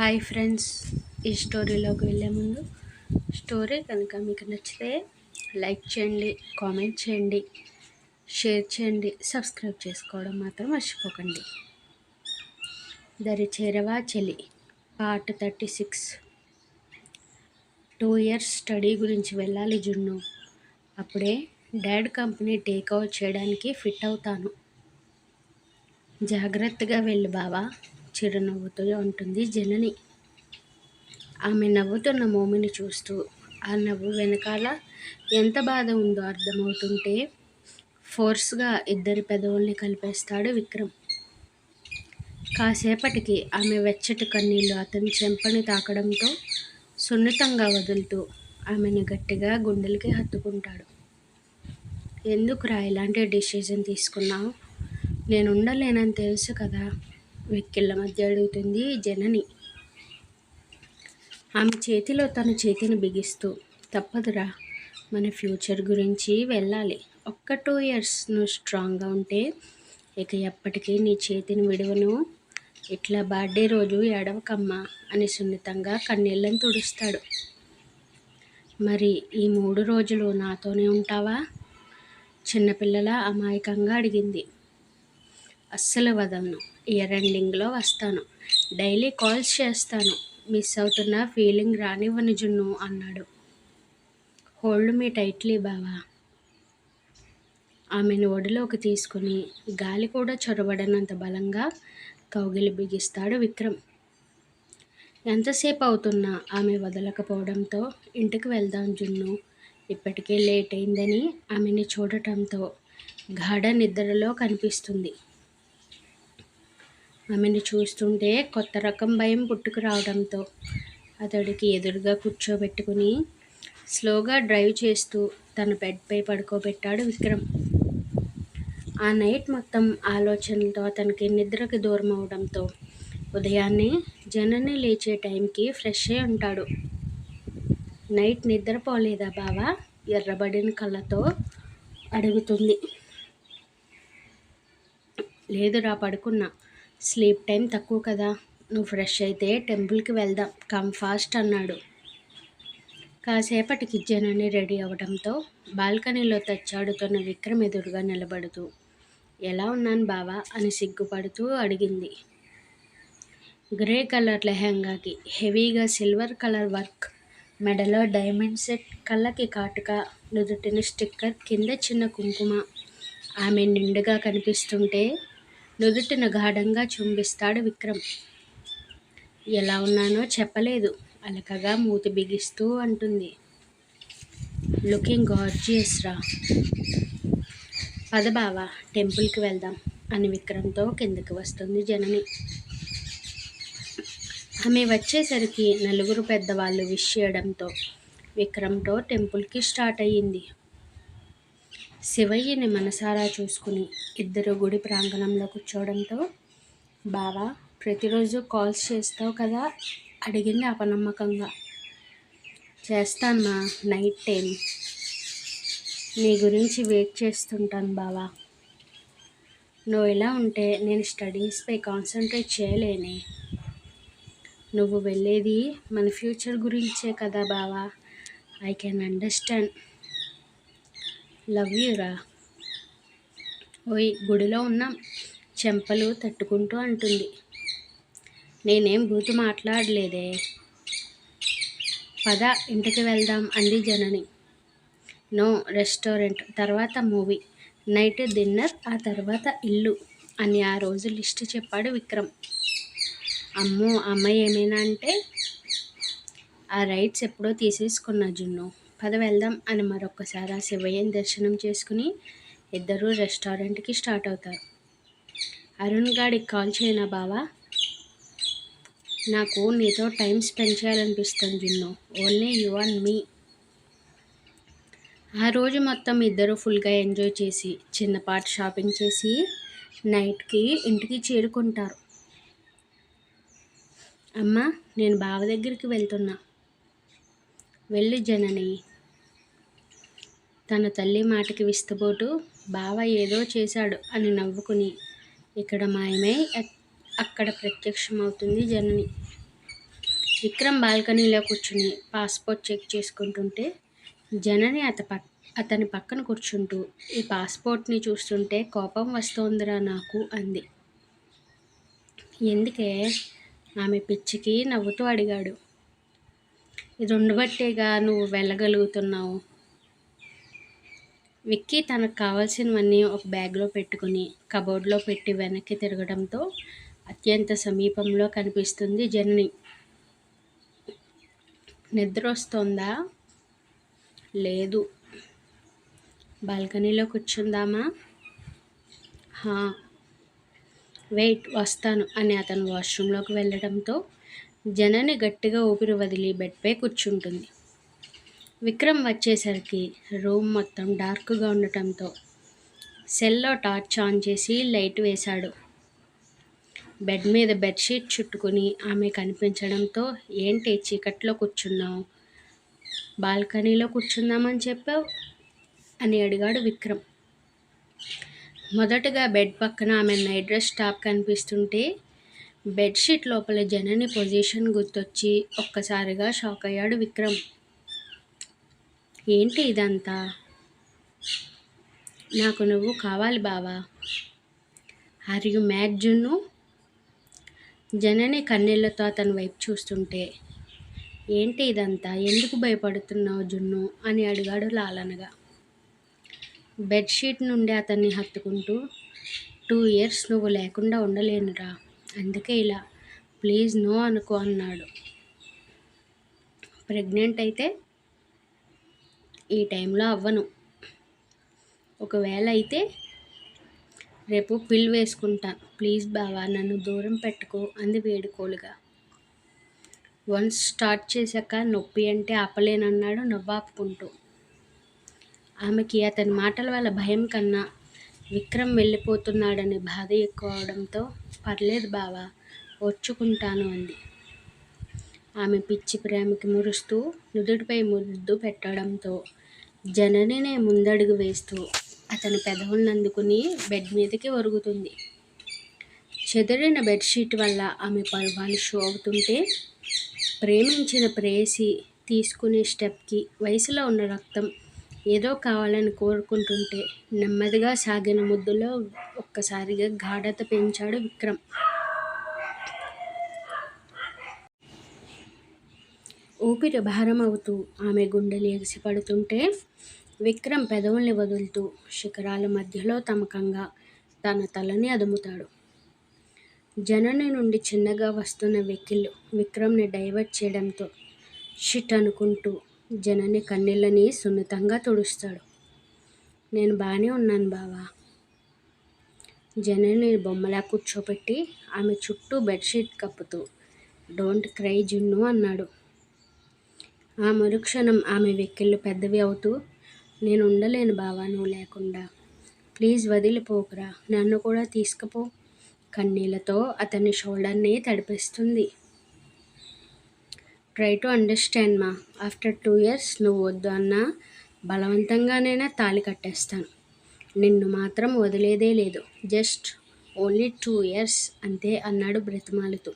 Hi friends ఈ స్టోరీలోకి వెళ్ళే ముందు స్టోరీ కనుక మీకు నచ్చితే లైక్ చేయండి కామెంట్ చేయండి షేర్ చేయండి సబ్స్క్రైబ్ చేసుకోవడం మాత్రం మర్చిపోకండి. దరి చేరవా చెలి part thirty six. Two years study గురించి వెళ్ళాలి జున్ను. అప్పుడే డాడ్ కంపెనీ టేక్ అవుట్ చేయడానికి ఫిట్ అవుతాను. జాగ్రత్తగా వెళ్ళి బావా. చిరునవ్వుతో ఉంటుంది జనని. ఆమె నవ్వుతున్న మోమిని చూస్తూ ఆ నవ్వు వెనకాల ఎంత బాధ ఉందో అర్థమవుతుంటే ఫోర్స్గా ఇద్దరి పెదవుల్ని కలిపేస్తాడు విక్రమ్. కాసేపటికి ఆమె వెచ్చటి కన్నీళ్ళు అతని చెంపని తాకడంతో సున్నితంగా వదులుతూ ఆమెను గట్టిగా గుండెలకి హత్తుకుంటాడు. ఎందుకురా ఇలాంటి డిసిజన్ తీసుకున్నావు? నేను ఉండలేనని తెలుసు కదా. వెక్కిళ్ళ మధ్య అడుగుతుంది జనని. ఆమె చేతిలో తన చేతిని బిగిస్తూ తప్పదురా మన ఫ్యూచర్ గురించి వెళ్ళాలి. ఒక్క టూ ఇయర్స్ నువ్వు స్ట్రాంగ్గా ఉంటే ఇక ఎప్పటికీ నీ చేతిని విడవను. ఇట్లా బర్త్డే రోజు ఎడవకమ్మా అని సున్నితంగా కన్నీళ్ళని తుడుస్తాడు. మరి ఈ మూడు రోజులు నాతోనే ఉంటావా? చిన్నపిల్లల అమాయకంగా అడిగింది. అస్సలు వదలను. ఇయర్ ఎండింగ్లో వస్తాను. డైలీ కాల్స్ చేస్తాను. మిస్ అవుతున్న ఫీలింగ్ రానివ్వని జున్ను అన్నాడు. హోల్డ్ మీ టైట్లీ బావా. ఆమెను ఒడిలోకి తీసుకుని గాలి కూడా చొరబడనంత బలంగా కౌగిలి బిగిస్తాడు విక్రమ్. ఎంతసేపు అవుతున్నా ఆమె వదలకపోవడంతో ఇంటికి వెళ్దాం జున్ను. ఇప్పటికే లేట్ అయిందని ఆమెని చూడటంతో గాఢ నిద్రలో కనిపిస్తుంది. ఆమెను చూస్తుంటే కొత్త రకం భయం పుట్టుకు రావడంతో అతడికి ఎదురుగా కూర్చోబెట్టుకుని స్లోగా డ్రైవ్ చేస్తూ తన బెడ్పై పడుకోబెట్టాడు విక్రమ్. ఆ నైట్ మొత్తం ఆలోచనలతో అతనికి నిద్రకు దూరం అవడంతో ఉదయాన్నే జనని లేచే టైంకి ఫ్రెష్ అయి ఉంటాడు. నైట్ నిద్రపోలేదా బావా? ఎర్రబడిన కళ్ళతో అడుగుతుంది. లేదురా పడుకున్నా. స్లీప్ టైం తక్కువ కదా నువ్వు ఫ్రెష్ అయితే టెంపుల్కి వెళ్దాం. కమ్ ఫాస్ట్ అన్నాడు. కాసేపటికి జనని రెడీ అవడంతో బాల్కనీలో తెచ్చాడుతున్న విక్రమ్ ఎదురుగా నిలబడుతూ ఎలా ఉన్నాను బావా? అని సిగ్గుపడుతూ అడిగింది. గ్రే కలర్ లెహంగాకి హెవీగా సిల్వర్ కలర్ వర్క్ మెడలో డైమండ్ సెట్ కళ్ళకి కాటుక నుదుటిన స్టిక్కర్ కింద చిన్న కుంకుమ. ఆమె నిండుగా కనిపిస్తుంటే నుదుటిన గాఢంగా చుంబిస్తాడు విక్రమ్. ఎలా ఉన్నానో చెప్పలేదు. అలకగా మూతి బిగిస్తూ అంటుంది. లుకింగ్ గార్జియస్ రా. పద బావా టెంపుల్కి వెళ్దాం అని విక్రమ్తో కిందకి వస్తుంది జనని. ఆమె వచ్చేసరికి నలుగురు పెద్దవాళ్ళు విష్ చేయడంతో విక్రమ్తో టెంపుల్కి స్టార్ట్ అయ్యింది. శివయ్యని మనసారా చూసుకుని ఇద్దరు గుడి ప్రాంగణంలో కూర్చోవడంతో బావా ప్రతిరోజు కాల్స్ చేస్తావు కదా? అడిగింది అపనమ్మకంగా. చేస్తానమ్మా నైట్ టైం. నీ గురించి వెయిట్ చేస్తుంటాను బావా. నువ్వు ఇలా ఉంటే నేను స్టడీస్పై కాన్సన్ట్రేట్ చేయలేనే. నువ్వు వెళ్ళేది మన ఫ్యూచర్ గురించే కదా బావా. I can understand. లవ్ యూరా ఓయ్ గుడిలో ఉన్నాం చెంపలు తట్టుకుంటూ అంటుంది. నేనేం బూతు మాట్లాడలేదే. పద ఇంటికి వెళ్దాం అంది జనని. నో రెస్టారెంట్ తర్వాత మూవీ. నైట్ డిన్నర్ ఆ తర్వాత ఇల్లు అని ఆ రోజు లిస్ట్ చెప్పాడు విక్రమ్. అమ్మో అమ్మాయి ఏమైనా అంటే ఆ రైట్స్ ఎప్పుడో తీసేసుకున్నా జున్ను. పద వెళ్దాం అని మరొకసారి ఆ శివయ్యని దర్శనం చేసుకుని ఇద్దరు రెస్టారెంట్కి స్టార్ట్ అవుతారు. అరుణ్ గాడికి కాల్ చేయనా బావా? నాకు నీతో టైం స్పెండ్ చేయాలనిపిస్తుంది Junnu. Only you and me. ఆ రోజు మొత్తం ఇద్దరు ఫుల్గా ఎంజాయ్ చేసి చిన్నపాటి షాపింగ్ చేసి నైట్కి ఇంటికి చేరుకుంటారు. అమ్మ నేను బావ దగ్గరికి వెళ్తున్నా. వెళ్ళి జనని తన తల్లి మాటకి విస్తుబోటు బావ ఏదో చేశాడు అని నవ్వుకుని ఇక్కడ మాయమై అక్కడ ప్రత్యక్షమవుతుంది జనని. విక్రమ్ బాల్కనీలో కూర్చుని పాస్పోర్ట్ చెక్ చేసుకుంటుంటే జనని అత పక్ అతని పక్కన కూర్చుంటూ ఈ పాస్పోర్ట్ని చూస్తుంటే కోపం వస్తోందిరా నాకు అంది. ఎందుకే? ఆమె పిచ్చికి నవ్వుతూ అడిగాడు. ఇది ఉండబట్టేగా నువ్వు వెళ్ళగలుగుతున్నావు. విక్కీ తనకు కావాల్సినవన్నీ ఒక బ్యాగ్లో పెట్టుకుని కబోర్డ్లో పెట్టి వెనక్కి తిరగడంతో అత్యంత సమీపంలో కనిపిస్తుంది జనని. నిద్ర వస్తుందా లేదు. బాల్కనీలో కూర్చుందామా? హా. వెయిట్ వస్తాను అని అతను వాష్రూమ్లోకి వెళ్ళడంతో జనని గట్టిగా ఊపిరి వదిలి బెడ్పై కూర్చుంటుంది. విక్రమ్ వచ్చేసరికి రూమ్ మొత్తం డార్క్గా ఉండటంతో సెల్లో టార్చ్ ఆన్ చేసి లైట్ వేశాడు. బెడ్ మీద బెడ్షీట్ చుట్టుకుని ఆమె కనిపించడంతో ఏంటి చీకట్లో కూర్చున్నావు? బాల్కనీలో కూర్చుందామని చెప్పావు? అని అడిగాడు విక్రమ్. మొదటగా బెడ్ పక్కన ఆమె నైట్ డ్రెస్ టాప్ కనిపిస్తుంటే బెడ్షీట్ లోపల జనని పొజిషన్ గుర్తొచ్చి ఒక్కసారిగా షాక్ అయ్యాడు విక్రమ్. ఏంటి ఇదంతా? నాకు నువ్వు కావాలి బావా. ఆర్ యు మ్యాడ్ జున్ను జనని కన్నీళ్ళతో అతని వైపు చూస్తుంటే ఏంటి ఇదంతా? ఎందుకు భయపడుతున్నావు జున్ను? అని అడిగాడు లాలనగా. బెడ్షీట్ నుండి అతన్ని హత్తుకుంటూ టూ ఇయర్స్ నువ్వు లేకుండా ఉండలేనురా. అందుకే ఇలా ప్లీజ్ నో అనుకో అన్నాడు. ప్రెగ్నెంట్ అయితే ఈ టైంలో అవ్వను. ఒకవేళ అయితే రేపు పిల్ వేసుకుంటాను ప్లీజ్ బావా నన్ను దూరం పెట్టుకో అంది వేడుకోలుగా. వన్స్ స్టార్ట్ చేశాక నొప్పి అంటే ఆపలేనన్నాడు నవ్వాపుకుంటూ. ఆమెకి అతని మాటల వల్ల భయం కన్నా విక్రమ్ వెళ్ళిపోతున్నాడని బాధ ఎక్కువ అవడంతో పర్లేదు బావా ఓర్చుకుంటాను అంది. ఆమె పిచ్చి ప్రేమకి మురుస్తూ నుదుటిపై ముద్దు పెట్టడంతో జననినే ముందడుగు వేస్తూ అతని పెదవులను అందుకుని బెడ్ మీదకి ఒరుగుతుంది. చెదరిన బెడ్షీట్ వల్ల ఆమె పరువాలు షో అవుతుంటే ప్రేమించిన ప్రేయసి తీసుకునే స్టెప్కి వయసులో ఉన్న రక్తం ఏదో కావాలని కోరుకుంటుంటే నెమ్మదిగా సాగిన ముద్దులో ఒక్కసారిగా గాఢత పెంచాడు విక్రమ్. ఊపిరి భారం అవుతూ ఆమె గుండెలు ఎగిసిపడుతుంటే విక్రమ్ పెదవుల్ని వదులుతూ శిఖరాల మధ్యలో తమకంగా తన తలని అదుముతాడు. జనని నుండి చిన్నగా వస్తున్న వెకిళ్ళు విక్రమ్ని డైవర్ట్ చేయడంతో షిట్ అనుకుంటూ జనని కన్నీళ్ళని సున్నితంగా తుడుస్తాడు. నేను బాగానే ఉన్నాను బావా. జనని బొమ్మలా కూర్చోపెట్టి ఆమె చుట్టూ బెడ్షీట్ కప్పుతూ డోంట్ క్రై జున్ను అన్నాడు. ఆ మరుక్షణం ఆమె వెక్కిళ్ళు పెద్దవి అవుతూ నేను ఉండలేను బావా నువ్వు లేకుండా. ప్లీజ్ వదిలిపోకురా. నన్ను కూడా తీసుకుపో. కన్నీళ్ళతో అతని షోల్డర్ని తడిపిస్తుంది. ట్రై టు అండర్స్టాండ్ మా ఆఫ్టర్ టూ ఇయర్స్ నువ్వు వద్దు అన్నా. బలవంతంగానైనా తాళి కట్టేస్తాను. నిన్ను మాత్రం వదిలేదే లేదు. జస్ట్ ఓన్లీ టూ ఇయర్స్ అంతే అన్నాడు బ్రతిమాలుతూ.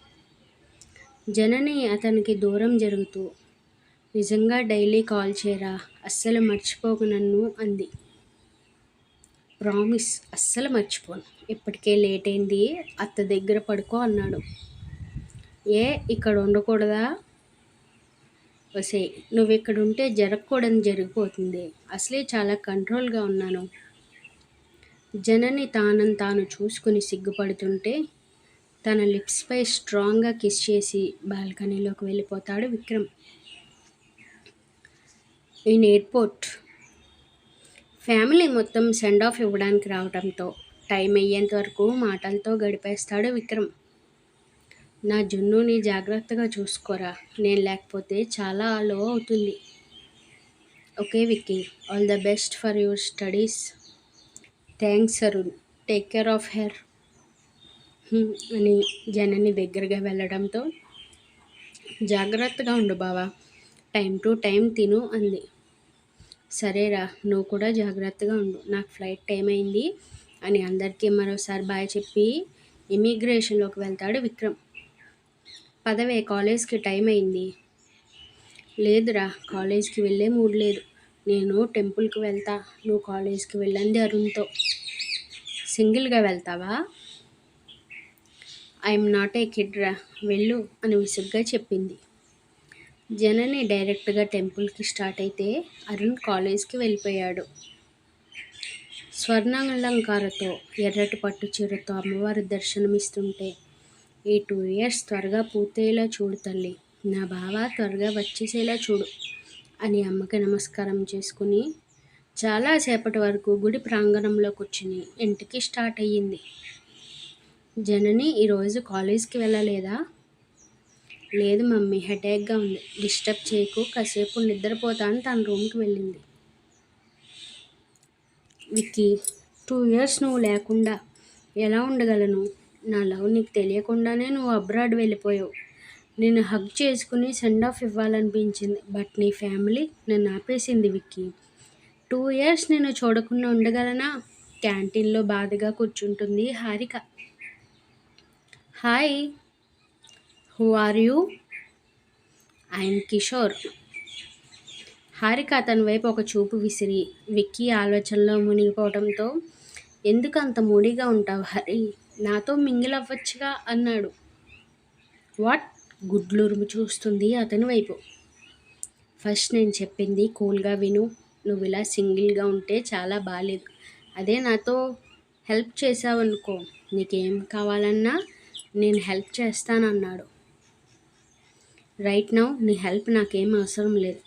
జనని అతనికి దూరం జరుగుతూ నిజంగా డైలీ కాల్ చేయరా? అస్సలు మర్చిపోకు నన్ను అంది. ప్రామిస్ అస్సలు మర్చిపోను. ఇప్పటికే లేట్ అయింది అత్త దగ్గర పడుకో అన్నాడు. ఏ ఇక్కడ ఉండకూడదా? వసే నువ్వు ఇక్కడ ఉంటే జరగకూడని జరిగిపోతుంది. అసలే చాలా కంట్రోల్గా ఉన్నాను. జనని తానని తాను చూసుకుని సిగ్గుపడుతుంటే తన లిప్స్పై స్ట్రాంగ్గా కిస్ చేసి బాల్కనీలోకి వెళ్ళిపోతాడు విక్రమ్. In airport. ఫ్యామిలీ మొత్తం సెండ్ ఆఫ్ ఇవ్వడానికి రావడంతో టైం అయ్యేంత వరకు మాటలతో గడిపేస్తాడు విక్రమ్. నా జున్నుని జాగ్రత్తగా చూసుకోరా? నేను లేకపోతే చాలా లో అవుతుంది. Okay Vicky all the best for your studies. Thanks Arun take care of her. అని జనని దగ్గరగా వెళ్ళడంతో జాగ్రత్తగా ఉండు బావా టైం టు టైం తిను అంది. సరేరా నువ్వు కూడా జాగ్రత్తగా ఉండు. నాకు ఫ్లైట్ టైం అయింది అని అందరికీ మరోసారి బాయ్ చెప్పి ఇమిగ్రేషన్లోకి వెళ్తాడు విక్రమ్. పదవే కాలేజ్కి టైం అయింది. లేదురా కాలేజ్కి వెళ్ళే మూడ్ లేదు. నేను టెంపుల్కి వెళ్తా. నువ్వు కాలేజ్కి వెళ్ళండి అరుణ్తో. సింగిల్గా వెళ్తావా? ఐఎమ్ నాట్ ఏ కిడ్ రా వెళ్ళు అని విసుగ్గా చెప్పింది. జనని డైరెక్ట్గా టెంపుల్కి స్టార్ట్ అయితే అరుణ్ కాలేజ్కి వెళ్ళిపోయాడు. స్వర్ణాలంకారతో ఎర్రటి పట్టు చీరతో అమ్మవారి దర్శనమిస్తుంటే ఈ టూ ఇయర్స్ త్వరగా పూర్తయ్యేలా చూడు తల్లి. నా బావ త్వరగా వచ్చేసేలా చూడు అని అమ్మకి నమస్కారం చేసుకుని చాలాసేపటి వరకు గుడి ప్రాంగణంలో కూర్చుని ఇంటికి స్టార్ట్ అయ్యింది. జనని ఈరోజు కాలేజ్కి వెళ్ళలేదా? లేదు మమ్మీ హెడేక్గా ఉంది. డిస్టర్బ్ చేయకు కాసేపు నిద్రపోతా అని తన రూమ్కి వెళ్ళింది. విక్కీ టూ ఇయర్స్ నువ్వు లేకుండా ఎలా ఉండగలను? నా లవ్ నీకు తెలియకుండానే నువ్వు అబ్రాడ్ వెళ్ళిపోయావు. నేను హగ్ చేసుకుని సెండ్ ఆఫ్ ఇవ్వాలనిపించింది. బట్ నీ ఫ్యామిలీ నన్ను ఆపేసింది విక్కీ. టూ ఇయర్స్ నేను చూడకుండా ఉండగలనా? క్యాంటీన్లో బాధగా కూర్చుంటుంది Harika. Hi who are you I'm Kishore Harika అతని వైపు ఒక చూపు విసిరి విక్కీ ఆలోచనలో మునిగిపోవడంతో ఎందుకు అంత మూడీగా ఉంటావు హరి? నాతో మింగిల్ అవ్వచ్చుగా అన్నాడు. వాట్? గుడ్లురుము చూస్తుంది అతని వైపు. ఫస్ట్ నేను చెప్పింది కూల్గా విను. నువ్వు ఇలా సింగిల్గా ఉంటే చాలా బాగాలేదు అదే నాతో హెల్ప్ చేసావనుకో నీకేం కావాలన్నా నేను హెల్ప్ చేస్తానన్నాడు. రైట్ నౌ నీ హెల్ప్ నాకేం అవసరం లేదు.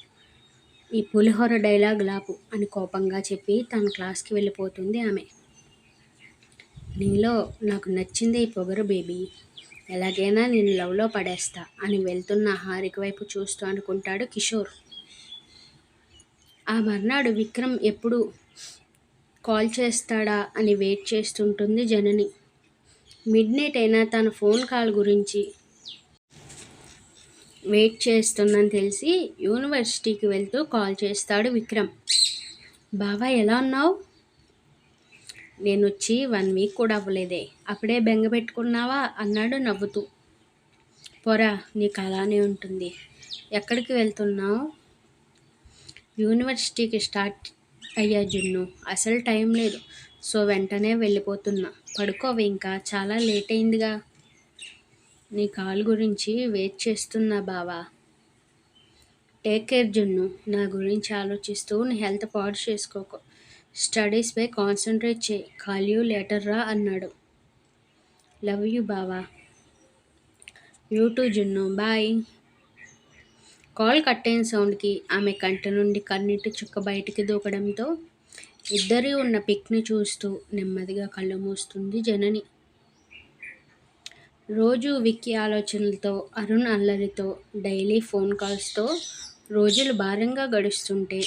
ఈ పులిహోర డైలాగ్ లాపు అని కోపంగా చెప్పి తన క్లాస్కి వెళ్ళిపోతుంది ఆమె. నీలో నాకు నచ్చింది ఈ పొగరు బేబీ ఎలాగైనా నేను లవ్లో పడేస్తా అని వెళ్తున్న హారిక వైపు చూస్తూ అనుకుంటాడు కిషోర్. ఆ మర్నాడు విక్రమ్ ఎప్పుడు కాల్ చేస్తాడా అని వెయిట్ చేస్తుంటుంది జనని. మిడ్ నైట్ అయినా తన ఫోన్ కాల్ గురించి వెయిట్ చేస్తుందని తెలిసి యూనివర్సిటీకి వెళ్తూ కాల్ చేస్తాడు విక్రమ్. బావా ఎలా ఉన్నావు? నేను వచ్చి వన్ వీక్ కూడా అవ్వలేదే. అప్పుడే బెంగ పెట్టుకున్నావా? అన్నాడు నవ్వుతూ. పొరా నీకు అలానే ఉంటుంది. ఎక్కడికి వెళ్తున్నావు? యూనివర్సిటీకి స్టార్ట్ అయ్యా జున్ను. అసలు టైం లేదు. సో వెంటనే వెళ్ళిపోతున్నా. పడుకోవి ఇంకా. చాలా లేట్ అయిందిగా. నీ కాల్ గురించి వెయిట్ చేస్తున్నా బావా. టేక్ కేర్ జున్ను. నా గురించి ఆలోచిస్తూ నీ హెల్త్ పాడు చేసుకోకు. స్టడీస్పై కాన్సన్ట్రేట్ చేయి. కాల్ యూ లెటర్ రా అన్నాడు. లవ్ యూ బావా. You too Junnu. Bye call కట్టైన సౌండ్కి ఆమె కంటి నుండి కన్నీటి చుక్క బయటికి దూకడంతో ఇద్దరి ఉన్న పిక్ని చూస్తూ నెమ్మదిగా కళ్ళు మూస్తుంది జనని. రోజు విక్కీ ఆలోచనలతో అరుణ్ అల్లరితో డైలీ ఫోన్ కాల్స్తో రోజులు భారంగా గడుస్తుంటే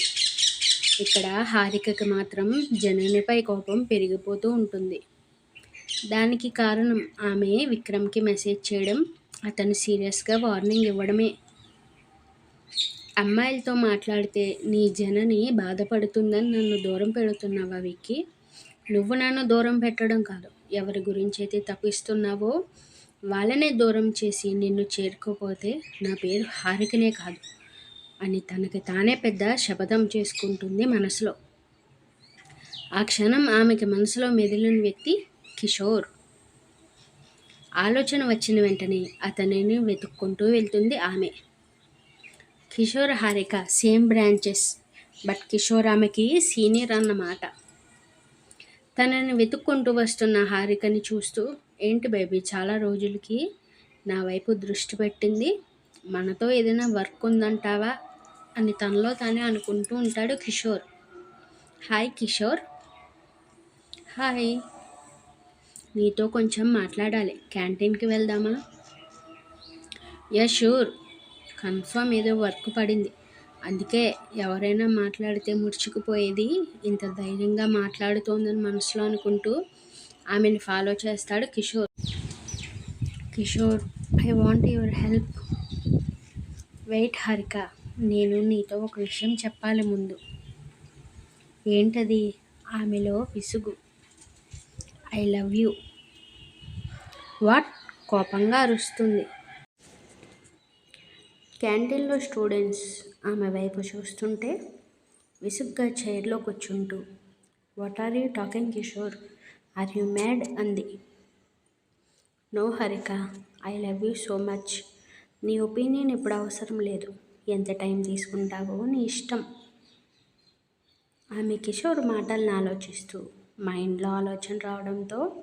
ఇక్కడ హారికకి మాత్రం జననిపై కోపం పెరిగిపోతూ ఉంటుంది. దానికి కారణం ఆమె విక్రమ్కి మెసేజ్ చేయడం అతను సీరియస్గా వార్నింగ్ ఇవ్వడమే. అమ్మాయిలతో మాట్లాడితే నీ జనని బాధపడుతుందని నన్ను దూరం పెడుతున్నావా విక్కి? నువ్వు నన్ను దూరం పెట్టడం కాదు ఎవరి గురించి అయితే తప్పిస్తున్నావో వాళ్ళనే దూరం చేసి నిన్ను చేరుకోపోతే నా పేరు హారికనే కాదు అని తనకి తానే పెద్ద శపథం చేసుకుంటుంది మనసులో. ఆ క్షణం ఆమెకి మనసులో మెదిలిన వ్యక్తి కిషోర్. ఆలోచన వచ్చిన వెంటనే అతనిని వెతుక్కుంటూ వెళ్తుంది ఆమె. Kishore Harika same branches but Kishore ఆమెకి సీనియర్ అన్నమాట. తనని వెతుక్కుంటూ వస్తున్న హారికని చూస్తూ ఏంటి బేబీ చాలా రోజులకి నా వైపు దృష్టి పెట్టింది. మనతో ఏదైనా వర్క్ ఉందంటావా అని తనలో తానే అనుకుంటూ ఉంటాడు కిషోర్. హాయ్ కిషోర్. హాయ్. నీతో కొంచెం మాట్లాడాలి. క్యాంటీన్కి వెళ్దామా? Yeah sure. కన్ఫర్మ్ ఏదో వర్క్ పడింది. అందుకే ఎవరైనా మాట్లాడితే ముడుచుకుపోయేది. ఇంత ధైర్యంగా మాట్లాడుతోందని మనసులో అనుకుంటూ ఆమెను ఫాలో చేస్తాడు Kishore. Kishore I want your help wait Harika. నేను నీతో ఒక విషయం చెప్పాలి ముందు. ఏంటది? ఆమెలో విసుగు. ఐ లవ్ యూ వాట్ కోపంగా అరుస్తుంది. క్యాంటీన్లో స్టూడెంట్స్ ఆమె వైపు చూస్తుంటే విసుగ్గా చైర్లో కూర్చుంటూ what are you talking Kishore? Are you mad అంది. No Harika I love you so much. నీ ఒపీనియన్ ఇప్పుడు అవసరం లేదు. ఎంత టైం తీసుకుంటావో నీ ఇష్టం. ఆమె కిషోర్ మాటలను ఆలోచిస్తూ మైండ్లో ఆలోచన రావడంతో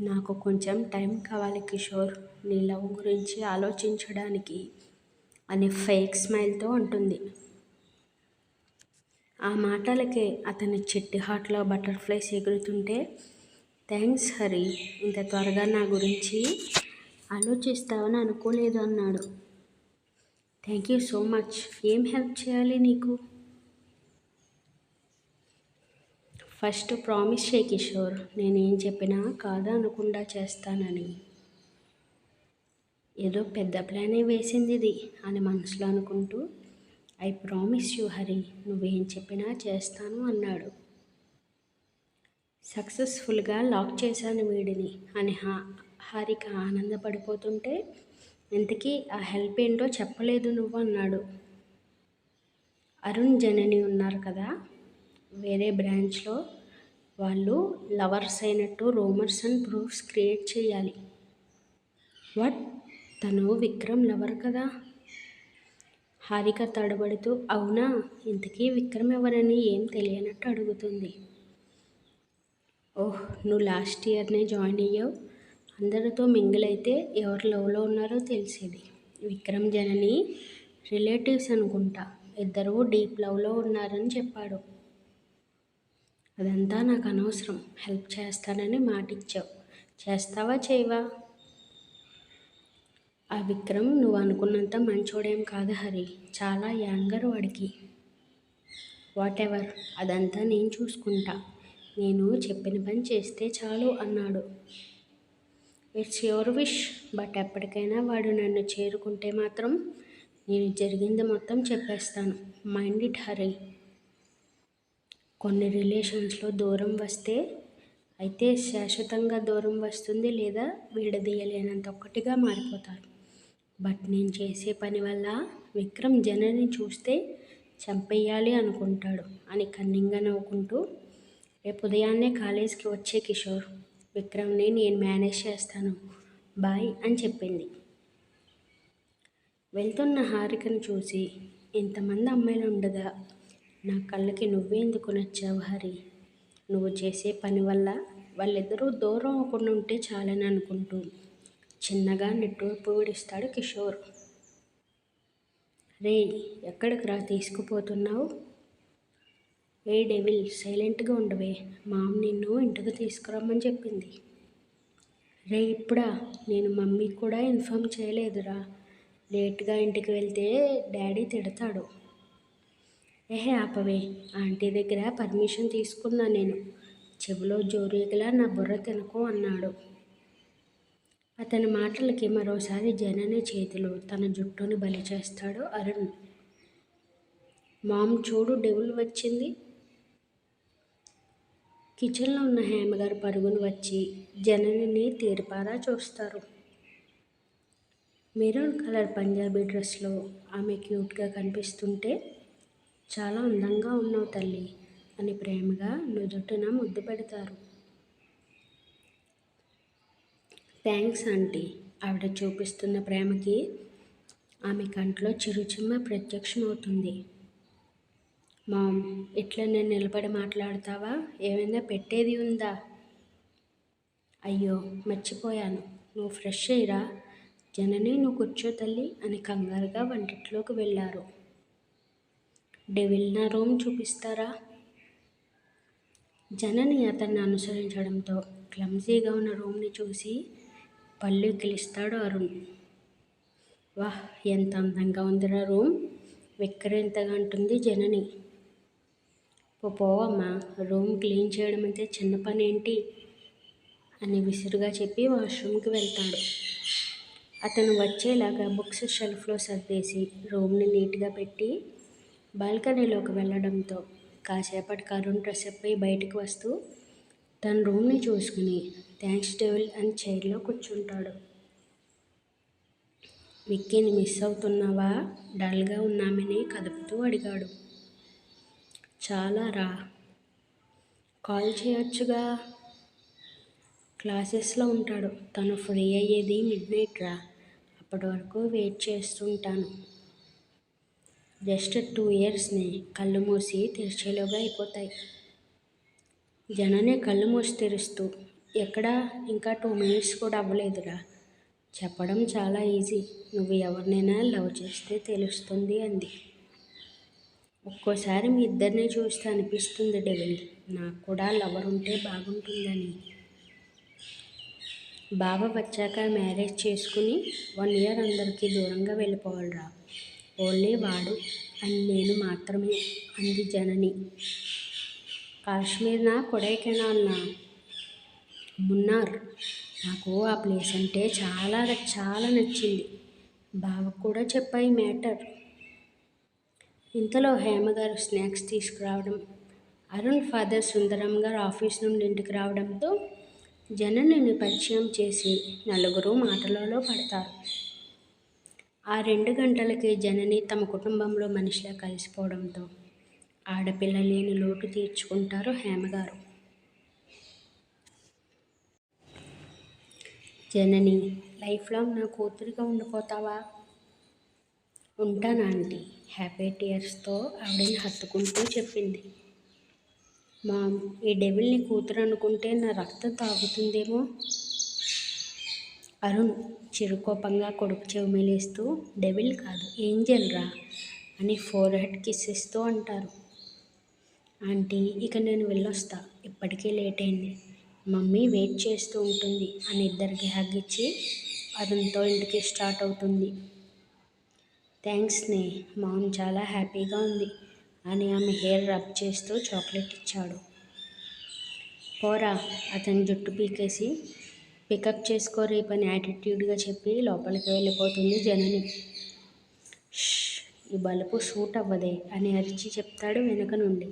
నాకు కొంచెం టైం కావాలి కిషోర్ నీ లవ్ గురించి ఆలోచించడానికి అని ఫేక్ స్మైల్తో ఉంటుంది ఆ మాటలకే అతని చిట్టి హాట్లో బటర్ఫ్లైస్ ఎగురుతుంటే థ్యాంక్స్ హరి. ఇంత త్వరగా నా గురించి ఆలోచిస్తావని అనుకోలేదు అన్నాడు. Thank you so much. ఏం హెల్ప్ చేయాలి నీకు? ఫస్ట్ ప్రామిస్ చే కిషోర్. నేనేం చెప్పినా కాదా అనకుండా చేస్తానని. ఏదో పెద్ద ప్లానే వేసింది ఇది అని మనసులో అనుకుంటూ ఐ ప్రామిస్ యూ హరి. నువ్వేం చెప్పినా చేస్తాను అన్నాడు. సక్సెస్ఫుల్గా లాక్ చేశాను వీడిని అని హా హారిక ఆనందపడిపోతుంటే ఇంతకీ ఆ హెల్ప్ ఏంటో చెప్పలేదు నువ్వు అన్నాడు. అరుణ్ జనని ఉన్నారు కదా వేరే బ్రాంచ్లో వాళ్ళు లవర్స్ అయినట్టు రూమర్స్ అండ్ ప్రూఫ్స్ క్రియేట్ చేయాలి. వాట్? తను విక్రమ్ లవర్ కదా? హారిక తడబడుతూ. అవునా? ఇంతకీ విక్రమ్ ఎవరని ఏం తెలియనట్టు అడుగుతుంది. ఓహ్ నువ్వు లాస్ట్ ఇయర్నే జాయిన్ అయ్యావు. అందరితో మింగిల్ అయితే ఎవరు లవ్లో ఉన్నారో తెలిసేది. విక్రమ్ జనని రిలేటివ్స్ అనుకుంటా. ఇద్దరు డీప్ లవ్లో ఉన్నారని చెప్పాడు. అదంతా నాకు అనవసరం. హెల్ప్ చేస్తానని మాటిచ్చావు. చేస్తావా చేయవా? ఆ విక్రమ్ నువ్వు అనుకున్నంత మంచోడేం కాదు హరి. చాలా యాంగర్ వాడికి. వాట్ ఎవర్ అదంతా నేను చూసుకుంటా. నేను చెప్పిన పని చేస్తే చాలు అన్నాడు. ఇట్స్ యువర్ విష్ బట్ ఎప్పటికైనా వాడు నన్ను చేరుకుంటే మాత్రం నేను జరిగింది మొత్తం చెప్పేస్తాను. Mind it Hari. కొన్ని రిలేషన్స్లో దూరం వస్తే అయితే శాశ్వతంగా దూరం వస్తుంది లేదా విడదీయలేనంత ఒక్కటిగా మారిపోతారు. బట్ నేను చేసే పని వల్ల విక్రమ్ జనని చూస్తే చంపేయాలి అనుకుంటాడు అని కన్నింగా నవ్వుకుంటూ రేపు ఉదయాన్నే కాలేజీకి వచ్చే కిషోర్ విక్రమ్ని నేను మేనేజ్ చేస్తాను. బాయ్ అని చెప్పింది. వెళ్తున్న హారికను చూసి ఇంతమంది అమ్మాయిలు ఉండగా నా కళ్ళకి నువ్వేందుకు నచ్చావు హరి? నువ్వు చేసే పని వల్ల వాళ్ళిద్దరూ దూరం అవ్వకుండా ఉంటే చాలని అనుకుంటూ చిన్నగా నిట్టూర్పు విడిస్తాడు కిషోర్. రే ఎక్కడికి రా? తీసుకుపోతున్నావు? ఏ డెవిల్ సైలెంట్గా ఉండవే. మామ్ నిన్ను ఇంటికి తీసుకురమ్మని చెప్పింది. రే ఇప్పుడా నేను మమ్మీ కూడా ఇన్ఫామ్ చేయలేదురా. లేట్గా ఇంటికి వెళ్తే డాడీ తిడతాడు. ఏహే ఆపవే ఆంటీ దగ్గర పర్మిషన్ తీసుకున్నా నేను. చెవిలో జోరీగలా నా బుర్ర తినకు అన్నాడు. అతని మాటలకి మరోసారి జనని చేతిలో తన జుట్టుని బలి చేస్తాడు అరుణ్. మామ్ చూడు డెవుల్ వచ్చింది. కిచెన్లో ఉన్న హేమగారు పరుగును వచ్చి జననిని తీర్పారా చూస్తారు. మెరూన్ కలర్ పంజాబీ డ్రెస్లో ఆమె క్యూట్గా కనిపిస్తుంటే చాలా అందంగా ఉన్నావు తల్లి అని ప్రేమగా నుదుటిన ముద్దు పెడతారు. థ్యాంక్స్ ఆంటీ ఆవిడ చూపిస్తున్న ప్రేమకి ఆమె కంట్లో చిరుచిమ్మ ప్రత్యక్షమవుతుంది. మామ్ ఇట్లా నేను నిలబడి మాట్లాడతావా? ఏమైనా పెట్టేది ఉందా? అయ్యో మర్చిపోయాను. నువ్వు ఫ్రెష్ అయ్యిరా. జనని నువ్వు కూర్చో తల్లి అని కంగారుగా వంటిట్లోకి వెళ్ళారు. డెవిల్ నా రూమ్ చూపిస్తారా? జనని అతన్ని అనుసరించడంతో క్లమ్జీగా ఉన్న రూమ్ని చూసి పళ్ళు కిలిస్తాడు అరుణ్. వాహ్ ఎంత అందంగా ఉందిరా రూమ్. విక్రేంతగా అంటుంది జనని. పోవమ్మా రూమ్ క్లీన్ చేయడం అయితే చిన్న పని ఏంటి? అని విసురుగా చెప్పి వాష్రూమ్కి వెళ్తాడు. అతను వచ్చేలాగా బుక్స్ షెల్ఫ్లో సర్దేసి రూమ్ని నీట్గా పెట్టి బాల్కనీలోకి వెళ్ళడంతో కాసేపటికి అరుణ్ డ్రెస్ అయి బయటకు వస్తూ తన రూమ్ని చూసుకుని థ్యాంక్స్ టేబుల్ అని చైర్లో కూర్చుంటాడు. విక్కీని మిస్ అవుతున్నావా? డల్గా ఉన్నామని కదుపుతూ అడిగాడు. చాలా రా. కాల్ చేయొచ్చుగా. క్లాసెస్లో ఉంటాడు. తను ఫ్రీ అయ్యేది మిడ్ నైట్ రా. అప్పటి వరకు వెయిట్ చేస్తుంటాను. జస్ట్ టూ ఇయర్స్ని. కళ్ళు మూసి తెరిచేలోగా అయిపోతాయి. జననే కళ్ళు మూసి తెరుస్తూ. ఎక్కడా? ఇంకా టూ మినిట్స్ కూడా అవ్వలేదురా. చెప్పడం చాలా ఈజీ. నువ్వు ఎవరినైనా లవ్ చేస్తే తెలుస్తుంది అంది. ఒక్కోసారి మీ ఇద్దరిని చూస్తే అనిపిస్తుంది డెవిల్. నాకు కూడా లవర్ ఉంటే బాగుంటుందని. బావ వచ్చాక మ్యారేజ్ చేసుకుని వన్ ఇయర్ అందరికీ దూరంగా వెళ్ళిపోవాలిరా. ఓన్లీ వాడు అని నేను మాత్రమే అంది జనని. కాశ్మీర్ నా కొడైకెనాల్నా మున్నార్ నాకు ఆ ప్లేస్ అంటే చాలా చాలా నచ్చింది. బావ కూడా చెప్పాయి మ్యాటర్. ఇంతలో హేమగారు స్నాక్స్ తీసుకురావడం అరుణ్ ఫాదర్ సుందరం గారు ఆఫీస్ నుండి ఇంటికి రావడంతో జననిని పరిచయం చేసి నలుగురు మాటలలో పడతారు. ఆ రెండు గంటలకి జనని తమ కుటుంబంలో మనిషిలా కలిసిపోవడంతో ఆడపిల్ల లేని లోటు తీర్చుకుంటారు హేమగారు జనని లైఫ్ లాంగ్ నా కూతురిగా ఉండిపోతావా? ఉంటాను ఆంటీ? హ్యాపీ టీయర్స్తో ఆవిడని హత్తుకుంటూ చెప్పింది. మామ్ ఈ డెవిల్ని కూతురు అనుకుంటే నా రక్తం తాగుతుందేమో? అరుణ్ చిరుకోపంగా కొడుకు చెవి మేలేస్తూ డెవిల్ కాదు ఏంజల్ రా అని ఫోర్ హెడ్ కిస్ ఇస్తూ అంటారు. ఆంటీ ఇక నేను వెళ్ళొస్తా ఇప్పటికే లేట్ అయింది మమ్మీ వెయిట్ చేస్తూ ఉంటుంది అని ఇద్దరికి హగ్ ఇచ్చి అతనితో ఇంటికి స్టార్ట్ అవుతుంది. థ్యాంక్స్ నే మామ్ చాలా హ్యాపీగా ఉంది అని ఆమె హెయిర్ రబ్ చేస్తూ చాక్లెట్ ఇచ్చాడు. పోరా అతని జుట్టు పీకేసి పికప్ చేసుకో రేపని యాటిట్యూడ్గా చెప్పి లోపలికి వెళ్ళిపోతుంది జనని. ఈ బలుపు సూట్ అవ్వదే అని అరిచి చెప్తాడు వెనుక నుండి.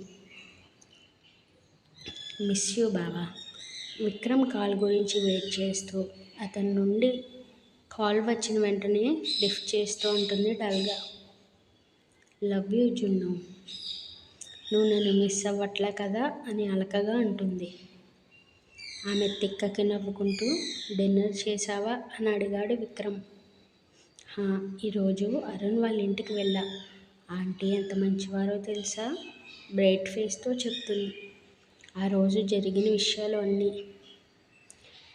మిస్ యూ బాబా విక్రమ్ కాల్ గురించి వెయిట్ చేస్తూ అతని నుండి కాల్ వచ్చిన వెంటనే లిఫ్ట్ చేస్తూ ఉంటుంది డల్గా. లవ్ యూ జున్ను. నువ్వు నన్ను మిస్ అవ్వట్లే కదా అని అలకగా అంటుంది. ఆమె తిక్కకి నవ్వుకుంటూ డిన్నర్ చేసావా అని అడిగాడు విక్రమ్. ఈరోజు అరుణ్ వాళ్ళ ఇంటికి వెళ్ళా. ఆంటీ ఎంత మంచివారో తెలుసా? బ్రైట్ ఫేస్తో చెప్తుంది. ఆ రోజు జరిగిన విషయాలు అన్నీ.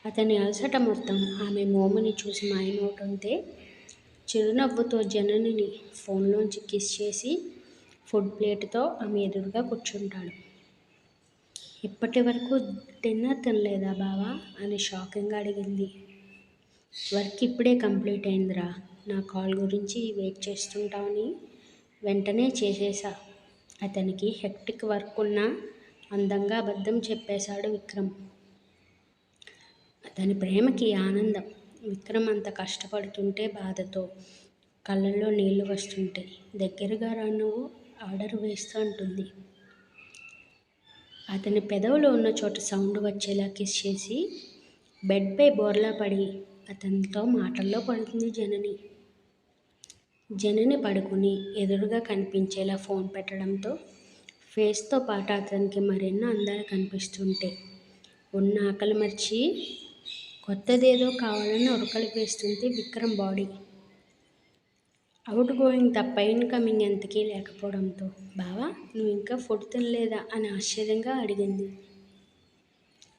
అతని అలసట మొత్తం ఆమె మోముని చూసి మాయమవుతుంటే చిరునవ్వుతో జననిని ఫోన్లోంచి కిస్ చేసి ఫుడ్ ప్లేట్తో ఆమె ఎదురుగా కూర్చుంటాడు. ఇప్పటి వరకు డిన్నర్ తినలేదా బావా? అని షాకింగ్గా అడిగింది. వర్క్ ఇప్పుడే కంప్లీట్ అయిందిరా. నా కాల్ గురించి వెయిట్ చేస్తుంటామని వెంటనే చేసేసా. అతనికి హెక్టిక్ వర్క్ ఉన్నా అందంగా అబద్ధం చెప్పేశాడు విక్రమ్. తన ప్రేమకి ఆనందం. విక్రమ్ అంత కష్టపడుతుంటే బాధతో కళ్ళల్లో నీళ్ళు వస్తుంటే దగ్గరగా రా నువ్వు ఆర్డర్ వేస్తూ అంటుంది. అతని పెదవులో ఉన్న చోట సౌండ్ వచ్చేలా కిస్ చేసి బెడ్పై బోర్లా పడి అతనితో మాటల్లో పడుతుంది జనని. జనని పడుకుని ఎదురుగా కనిపించేలా ఫోన్ పెట్టడంతో ఫేస్తో పాటు అతనికి మరెన్నో అందాలు కనిపిస్తుంటే ఉన్న ఆకలి మర్చి కొత్తదేదో కావాలని ఉరకలు వేస్తుంది విక్రమ్ బాడీ. అవుట్ గోయింగ్ తప్ప ఇన్కమింగ్ ఎంతకీ లేకపోవడంతో. బావా నువ్వు ఇంకా ఫుడ్ తినలేదా అని ఆశ్చర్యంగా అడిగింది.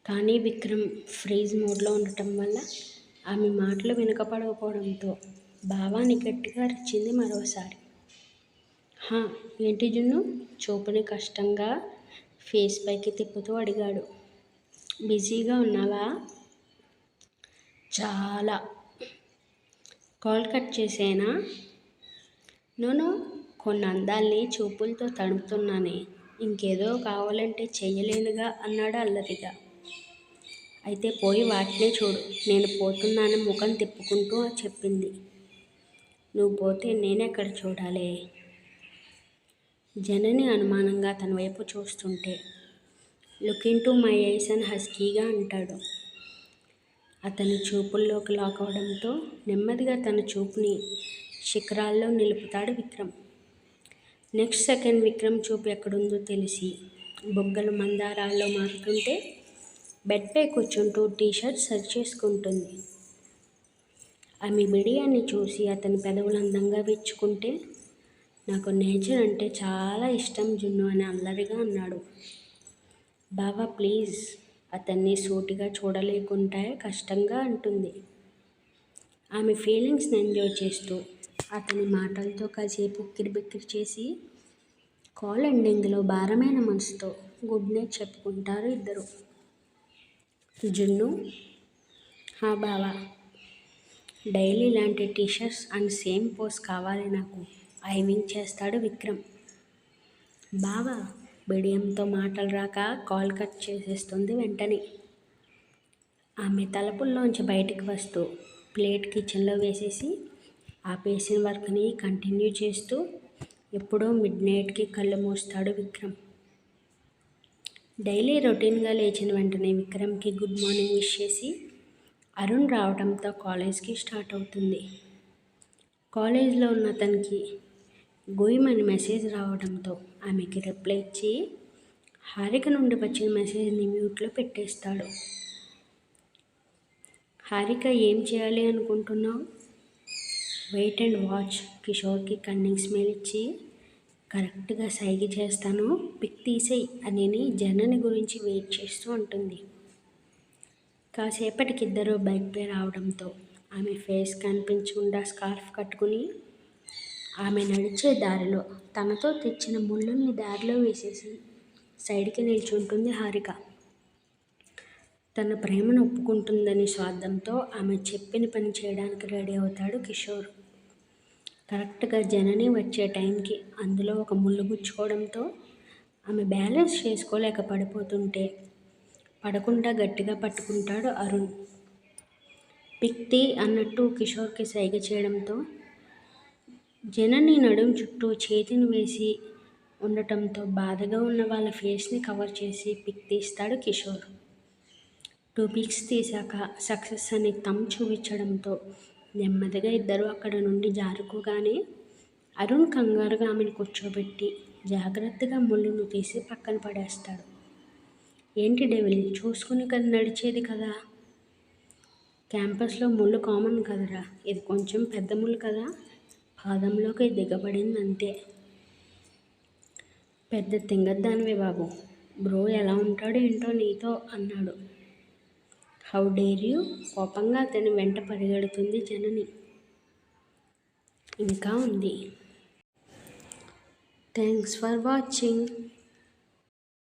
కానీ విక్రమ్ ఫ్రీజ్ మోడ్లో ఉండటం వల్ల ఆమె మాటలు వినకపడకపోవడంతో బావాని గట్టిగా అరిచింది మరోసారి. హా ఏంటి జున్ను? చూపుని కష్టంగా ఫేస్ పైకి తిప్పుతూ అడిగాడు. బిజీగా ఉన్నావా? చాలా. కాల్ కట్ చేసేనా? నేను కొన్ని అందాల్ని చూపులతో తడుపుతున్నానే. ఇంకేదో కావాలంటే చెయ్యలేనుగా అన్నాడు అల్లరిగా. అయితే పోయి వాటినే చూడు. నేను పోతున్నాను ముఖం తిప్పుకుంటూ చెప్పింది. నువ్వు పోతే నేనెక్కడ చూడాలి? జనని అనుమానంగా తన వైపు చూస్తుంటే. లుకింగ్ టు మై ఐస్ అని హస్కీగా అంటాడు. అతని చూపుల్లోకి లాకవడంతో నెమ్మదిగా తన చూపుని శిఖరాల్లో నిలుపుతాడు విక్రమ్. నెక్స్ట్ సెకండ్ విక్రమ్ చూపు ఎక్కడుందో తెలిసి బొగ్గలు మందారాల్లో మారుతుంటే బెడ్పై కూర్చుంటూ టీషర్ట్ సర్చ్ చేసుకుంటుంది. ఆమె బిడియాన్ని చూసి అతని పెదవులు అందంగా విచ్చుకుంటే నాకు నేచర్ అంటే చాలా ఇష్టం జున్ను అని అల్లరిగా అన్నాడు. బావా ప్లీజ్. అతన్ని సూటిగా చూడలేకుంటే కష్టంగా అంటుంది. ఆమె ఫీలింగ్స్ని ఎంజాయ్ చేస్తూ అతని మాటలతో కాసేపు ఉక్కిరిబిక్కిరి చేసి కాల్ ఎండింగ్లో భారమైన మనసుతో గుడ్ నైట్ చెప్పుకుంటారు ఇద్దరు. జున్ను హా బావా డైలీ ఇలాంటి టీషర్ట్స్ అండ్ సేమ్ పోస్ కావాలి నాకు. ఐవింగ్ చేస్తాడు విక్రమ్. బావా బిడియంతో మాటలు రాక కాల్ కట్ చేసేస్తుంది వెంటనే. ఆమె తలపుల్లోంచి బయటికి వస్తూ ప్లేట్ కిచెన్లో వేసేసి ఆపేసిన వర్క్ని కంటిన్యూ చేస్తూ ఎప్పుడో మిడ్ నైట్కి కళ్ళు మూస్తాడు విక్రమ్. డైలీ రొటీన్గా లేచిన వెంటనే విక్రమ్కి గుడ్ మార్నింగ్ విష్ చేసి అరుణ్ రావడంతో కాలేజ్కి స్టార్ట్ అవుతుంది. కాలేజ్లో ఉన్న అతనికి గోయమని మెసేజ్ రావడంతో ఆమెకి రిప్లై ఇచ్చి హారిక నుండి వచ్చిన మెసేజ్ని మ్యూట్లో పెట్టేస్తాడు. హారిక ఏం చేయాలి అనుకుంటున్నావు? వెయిట్ అండ్ వాచ్ కిషోర్కి కన్నింగ్ స్మెల్ ఇచ్చి కరెక్ట్గా సైగి చేస్తాను పిక్ తీసేయి అని జనని గురించి వెయిట్ చేస్తూ ఉంటుంది. కాసేపటికి ఇద్దరు బైక్పై రావడంతో ఆమె ఫేస్ కనిపించకుండా స్కార్ఫ్ కట్టుకుని ఆమె నడిచే దారిలో తనతో తెచ్చిన ముళ్ళుల్ని దారిలో వేసేసి సైడ్కి నిల్చుంటుంది హారిక. తన ప్రేమను ఒప్పుకుంటుందని స్వార్థంతో ఆమె చెప్పిన పని చేయడానికి రెడీ అవుతాడు కిషోర్. కరెక్ట్గా జనని వచ్చే టైంకి అందులో ఒక ముళ్ళు గుచ్చుకోవడంతో ఆమె బ్యాలెన్స్ చేసుకోలేక పడిపోతుంటే పడకుండా గట్టిగా పట్టుకుంటాడు అరుణ్. పిక్తి అన్నట్టు కిషోర్కి సైగ చేయడంతో జనని నడుం చుట్టూ చేతిని వేసి ఉండటంతో బాధగా ఉన్న వాళ్ళ ఫేస్ని కవర్ చేసి పిక్ తీస్తాడు కిషోర్. టూ పిక్స్ తీశాక సక్సెస్ అని తమ్ చూపించడంతో నెమ్మదిగా ఇద్దరు అక్కడ నుండి జారుకోగానే అరుణ్ కంగారుగా ఆమెను కూర్చోబెట్టి జాగ్రత్తగా ముళ్ళును తీసి పక్కన పడేస్తాడు. ఏంటి డెవిల్ చూసుకుని కదా నడిచేది కదా? క్యాంపస్లో ముళ్ళు కామన్ కదరా? ఇది కొంచెం పెద్ద ముళ్ళు కదా? పాదంలోకి దిగబడింది అంతే పెద్ద తింగద్దానివే బాబు. బ్రో ఎలా ఉంటాడో ఏంటో నీతో అన్నాడు. How dare you? కోపంగా అతని వెంట పరిగెడుతుంది జనని. ఇంకా ఉంది. Thanks for watching.